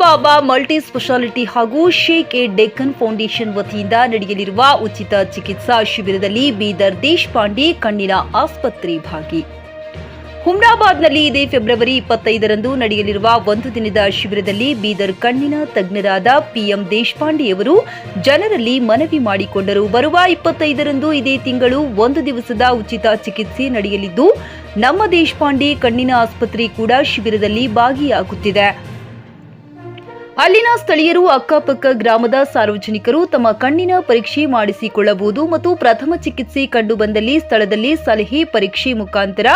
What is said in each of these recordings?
ಬಾಬಾ multi speciality ಹಾಗೂ Shaikh A Deccan foundation ವತಿಯಿಂದ ನಡೆಯಲಿರುವ ಉಚಿತ ಚಿಕಿತ್ಸಾ ಶಿಬಿರದಲ್ಲಿ ಬೀದರ್ ದೇಶಪಾಂಡೆ ಕಣ್ಣಿನ ಆಸ್ಪತ್ರೆ ಭಾಗಿ. ಹುಮ್ರಾಬಾದ್ನಲ್ಲಿ ಇದೇ ಫೆಬ್ರವರಿ ಇಪ್ಪತ್ತೈದರಂದು ನಡೆಯಲಿರುವ ಒಂದು ದಿನದ ಶಿಬಿರದಲ್ಲಿ ಬೀದರ್ ಕಣ್ಣಿನ ತಜ್ಞರಾದ ಪಿಎಂ ದೇಶಪಾಂಡೆಯವರು ಜನರಲ್ಲಿ ಮನವಿ ಮಾಡಿಕೊಂಡರು. ಬರುವ ಇಪ್ಪತ್ತೈದರಂದು ಇದೇ ತಿಂಗಳು ಒಂದು ದಿವಸದ ಉಚಿತ ಚಿಕಿತ್ಸೆ ನಡೆಯಲಿದ್ದು, ನಮ್ಮ ದೇಶಪಾಂಡೆ ಕಣ್ಣಿನ ಆಸ್ಪತ್ರೆ ಕೂಡ ಶಿಬಿರದಲ್ಲಿ ಭಾಗಿಯಾಗುತ್ತಿದೆ. ಅಲ್ಲಿನ ಸ್ಥಳೀಯರು ಅಕ್ಕಪಕ್ಕ ಗ್ರಾಮದ ಸಾರ್ವಜನಿಕರು ತಮ್ಮ ಕಣ್ಣಿನ ಪರೀಕ್ಷೆ ಮಾಡಿಸಿಕೊಳ್ಳಬಹುದು ಮತ್ತು ಪ್ರಥಮ ಚಿಕಿತ್ಸೆ ಕಂಡುಬಂದಲ್ಲಿ ಸ್ಥಳದಲ್ಲಿ ಸಲಹೆ ಪರೀಕ್ಷೆ ಮುಖಾಂತರ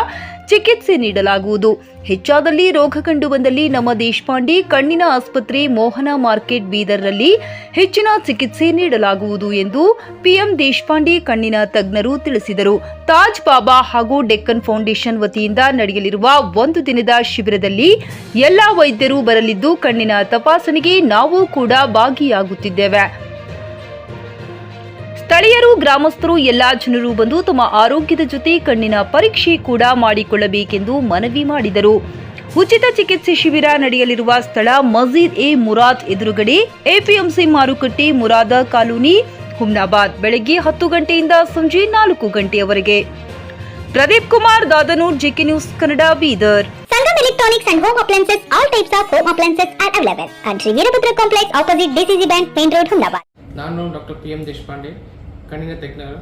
ಚಿಕಿತ್ಸೆ ನೀಡಲಾಗುವುದು. ಹೆಚ್ಚಾದಲ್ಲಿ ರೋಗ ಕಂಡು ಬಂದಲ್ಲಿ ನಮ್ಮ ದೇಶಪಾಂಡೆ ಕಣ್ಣಿನ ಆಸ್ಪತ್ರೆ ಮೋಹನ ಮಾರ್ಕೆಟ್ ಬೀದರ್ನಲ್ಲಿ ಹೆಚ್ಚಿನ ಚಿಕಿತ್ಸೆ ನೀಡಲಾಗುವುದು ಎಂದು ಪಿಎಂ ದೇಶಪಾಂಡೆ ಕಣ್ಣಿನ ತಜ್ಞರು ತಿಳಿಸಿದರು. ತಾಜ್ ಬಾಬಾ ಹಾಗೂ ಡೆಕ್ಕನ್ ಫೌಂಡೇಶನ್ ವತಿಯಿಂದ ನಡೆಯಲಿರುವ ಒಂದು ದಿನದ ಶಿಬಿರದಲ್ಲಿ ಎಲ್ಲಾ ವೈದ್ಯರು ಬರಲಿದ್ದು ಕಣ್ಣಿನ ತಪಾಸಣೆಗೆ ನಾವು ಕೂಡ ಭಾಗಿಯಾಗುತ್ತಿದ್ದೇವೆ. ಸ್ಥಳೀಯರು ಗ್ರಾಮಸ್ಥರು ಎಲ್ಲಾ ಜನರು ಬಂದು ತಮ್ಮ ಆರೋಗ್ಯದ ಜೊತೆ ಕಣ್ಣಿನ ಪರೀಕ್ಷೆ ಕೂಡ ಮಾಡಿಕೊಳ್ಳಬೇಕೆಂದು ಮನವಿ ಮಾಡಿದರು. ಉಚಿತ ಚಿಕಿತ್ಸೆ ಶಿಬಿರ ನಡೆಯಲಿರುವ ಸ್ಥಳ ಮಜೀದ್ ಎ ಮುರಾದ್ ಎದುರುಗಡೆ ಎಪಿಎಂಸಿ ಮಾರುಕಟ್ಟೆ ಮುರಾದ ಕಾಲೋನಿ ಹುಮ್ನಾಬಾದ್. ಬೆಳಗ್ಗೆ ಹತ್ತು ಗಂಟೆಯಿಂದ ಸಂಜೆ ನಾಲ್ಕು ಗಂಟೆಯವರೆಗೆ. Pradeep Kumar Dadanur GK news Kannada Bidar. Sangam electronics and home Appliances, all types of home appliances are available. And Shri Veerabhadra complex opposite DCC bank Main road Humnabad ನಾನು doctor P M Deshpande. ಕಣ್ಣಿನ ತಜ್ಞರು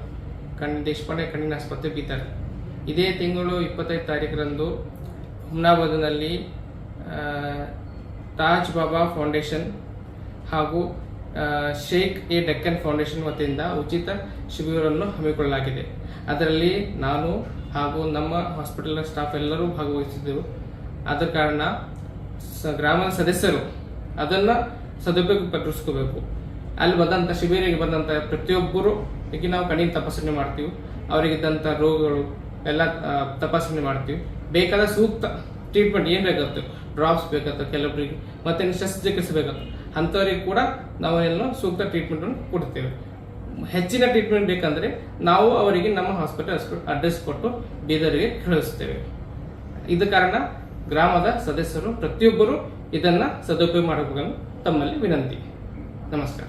ಕಣ್ಣು ದೇಶಪಾಂಡೆ ಕಣ್ಣಿನ ಆಸ್ಪತ್ರೆ ಬೀತಾರೆ ಇದೇ ತಿಂಗಳು ಇಪ್ಪತ್ತೈದು ತಾರೀಕರಂದು ಹುಮ್ನಾಬಾದ್ನಲ್ಲಿ ತಾಜ್ ಬಾಬಾ foundation ಹಾಗೂ ಶೇಖ್ ಎ ಡೆಕ್ಕನ್ ಫೌಂಡೇಶನ್ ವತಿಯಿಂದ ಉಚಿತ ಶಿಬಿರವನ್ನು ಹಮ್ಮಿಕೊಳ್ಳಲಾಗಿದೆ. ಅದರಲ್ಲಿ ನಾನು ಹಾಗೂ ನಮ್ಮ ಹಾಸ್ಪಿಟಲ್ನ ಸ್ಟಾಫ್ ಎಲ್ಲರೂ ಭಾಗವಹಿಸಿದ್ದೆವು. ಆದ ಕಾರಣ ಸ, ಗ್ರಾಮದ ಸದಸ್ಯರು ಅದನ್ನು ಸದುಪಯೋಗ ಪಡಿಸ್ಕೋಬೇಕು ಅಲ್ಲಿ ಬಂದಂಥ ಶಿಬಿರಿಗೆ ಬಂದಂಥ ಪ್ರತಿಯೊಬ್ಬರು ಈಗ ನಾವು ಕಣ್ಣಿನ ತಪಾಸಣೆ ಮಾಡ್ತೀವಿ. ಅವರಿಗಿದ್ದಂಥ ರೋಗಗಳು ಎಲ್ಲ ತಪಾಸಣೆ ಮಾಡ್ತೀವಿ. ಬೇಕಾದ ಸೂಕ್ತ ಟ್ರೀಟ್ಮೆಂಟ್ ಏನು ಬೇಕಾಗ್ತದೆ ಡ್ರಾಪ್ಸ್ ಬೇಕಾಗ್ತದೆ ಕೆಲವೊಬ್ಬರಿಗೆ ಮತ್ತೆ ಶಸ್ತ್ರಚಿಕಿತ್ಸೆ ಬೇಕಾಗ್ತದೆ ಅಂಥವ್ರಿಗೆ ಕೂಡ ನಾವು ಎಲ್ಲ ಸೂಕ್ತ ಟ್ರೀಟ್ಮೆಂಟನ್ನು ಕೊಡ್ತೇವೆ. ಹೆಚ್ಚಿನ ಟ್ರೀಟ್ಮೆಂಟ್ ಬೇಕಂದ್ರೆ ನಾವು ಅವರಿಗೆ ನಮ್ಮ ಹಾಸ್ಪಿಟಲ್ ಅಡ್ರೆಸ್ ಕೊಟ್ಟು ಬೀದರಿಗೆ ಕಳಿಸ್ತೇವೆ. ಇದ ಕಾರಣ ಗ್ರಾಮದ ಸದಸ್ಯರು ಪ್ರತಿಯೊಬ್ಬರು ಇದನ್ನ ಸದುಪಯೋಗ ಮಾಡಬೇಕನ್ನು ತಮ್ಮಲ್ಲಿ ವಿನಂತಿ. ನಮಸ್ಕಾರ.